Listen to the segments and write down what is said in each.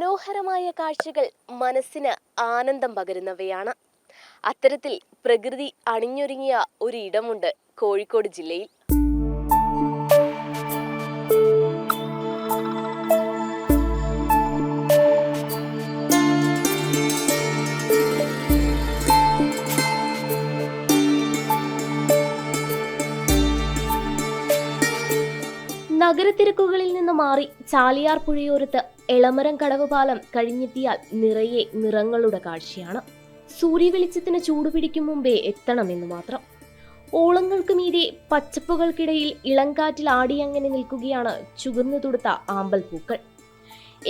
മനോഹരമായ കാഴ്ചകൾ മനസ്സിന് ആനന്ദം പകരുന്നവയാണ്. അത്തരത്തിൽ പ്രകൃതി അണിഞ്ഞൊരുങ്ങിയ ഒരു ഇടമുണ്ട് കോഴിക്കോട് ജില്ലയിൽ. നഗരത്തിരക്കുകളിൽ നിന്ന് മാറി ചാലിയാർ പുഴയോരത്ത് എളമരം കടവ് പാലം കഴിഞ്ഞെത്തിയാൽ നിറയെ നിറങ്ങളുടെ കാഴ്ചയാണ്. സൂര്യവെളിച്ചത്തിന് ചൂടുപിടിക്കും മുമ്പേ എത്തണമെന്ന് മാത്രം. ഓളങ്ങൾക്ക് മീതെ പച്ചപ്പുകൾക്കിടയിൽ ഇളങ്കാറ്റിൽ ആടിയങ്ങനെ നിൽക്കുകയാണ് ചുകന്നു തുടുത്ത ആമ്പൽ പൂക്കൾ.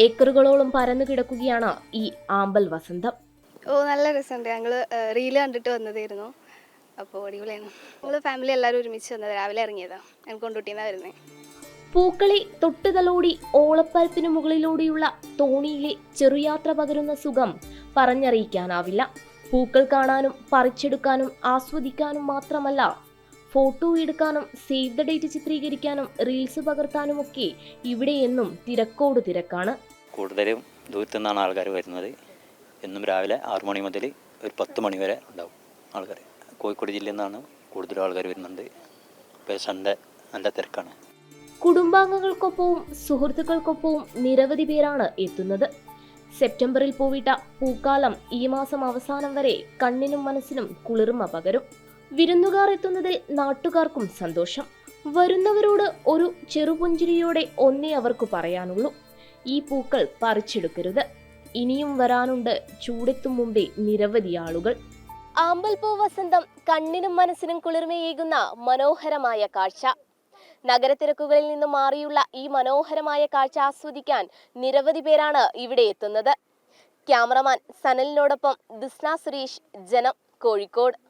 ഏക്കറുകളോളം പരന്നു കിടക്കുകയാണ് ഈ ആമ്പൽ വസന്തം. ഓ നല്ല രസമുണ്ട്. ഞങ്ങൾ റീൽ കണ്ടിട്ട് വന്നതായിരുന്നു. അപ്പോൾ അടിപൊളിയാണ്. ഞങ്ങൾ ഫാമിലി എല്ലാവരും ഒരുമിച്ച് വന്നത്. രാവിലെ ഇറങ്ങിയതാണ് ഞാൻ കൊണ്ടുകൂട്ടിന്നാണ് വരുന്നത് പൂക്കളെ തൊട്ടുതലോടി ഓളപ്പരപ്പിനു മുകളിലൂടെയുള്ള തോണിയിലെ ചെറുയാത്ര പകരുന്ന സുഖം പറഞ്ഞറിയിക്കാനാവില്ല. പൂക്കൾ കാണാനും പറിച്ചെടുക്കാനും ആസ്വദിക്കാനും മാത്രമല്ല ഫോട്ടോ എടുക്കാനും സേവ് ദ ഡേറ്റ് ചിത്രീകരിക്കാനും റീൽസ് പകർത്താനും ഒക്കെ ഇവിടെ എന്നും തിരക്കോട് തിരക്കാണ്. കൂടുതലും ദൂരത്തു നിന്നാണ് ആൾക്കാർ വരുന്നത്. എന്നും രാവിലെ ആറു മണി മുതൽ ഒരു പത്ത് മണി വരെ ഉണ്ടാവും ആൾക്കാർ കോഴിക്കോട് ജില്ലയിൽ നിന്നാണ് കൂടുതലും ആൾക്കാർ വരുന്നുണ്ട് ഇപ്പോൾ സൺഡേ നല്ല തിരക്കാണ്. കുടുംബാംഗങ്ങൾക്കൊപ്പവും സുഹൃത്തുക്കൾക്കൊപ്പവും നിരവധി പേരാണ് എത്തുന്നത്. സെപ്റ്റംബറിൽ പൂവിട്ട പൂക്കാലം ഈ മാസം അവസാനം വരെ കണ്ണിനും മനസ്സിനും കുളിർമ പകരും. വിരുന്നുകാർ എത്തുന്നതിൽ നാട്ടുകാർക്കും സന്തോഷം. വരുന്നവരോട് ഒരു ചെറുപുഞ്ചിരിയോടെ ഒന്നേ അവർക്ക് പറയാനുള്ളൂ. ഈ പൂക്കൾ പറിച്ചെടുക്കരുത്. ഇനിയും വരാനുണ്ട് ചൂടെത്തും മുമ്പേ നിരവധി ആളുകൾ. ആമ്പൽപ്പൂ വസന്തം കണ്ണിനും മനസ്സിനും കുളിർമയേകുന്ന മനോഹരമായ കാഴ്ച. നഗരത്തിരക്കുകളിൽ നിന്ന് മാറിയുള്ള ഈ മനോഹരമായ കാഴ്ച ആസ്വദിക്കാൻ നിരവധി പേരാണ് ഇവിടെ എത്തുന്നത്. ക്യാമറമാൻ സനലിനോടൊപ്പം ദിസ്ന സുരേഷ് ജനം കോഴിക്കോട്.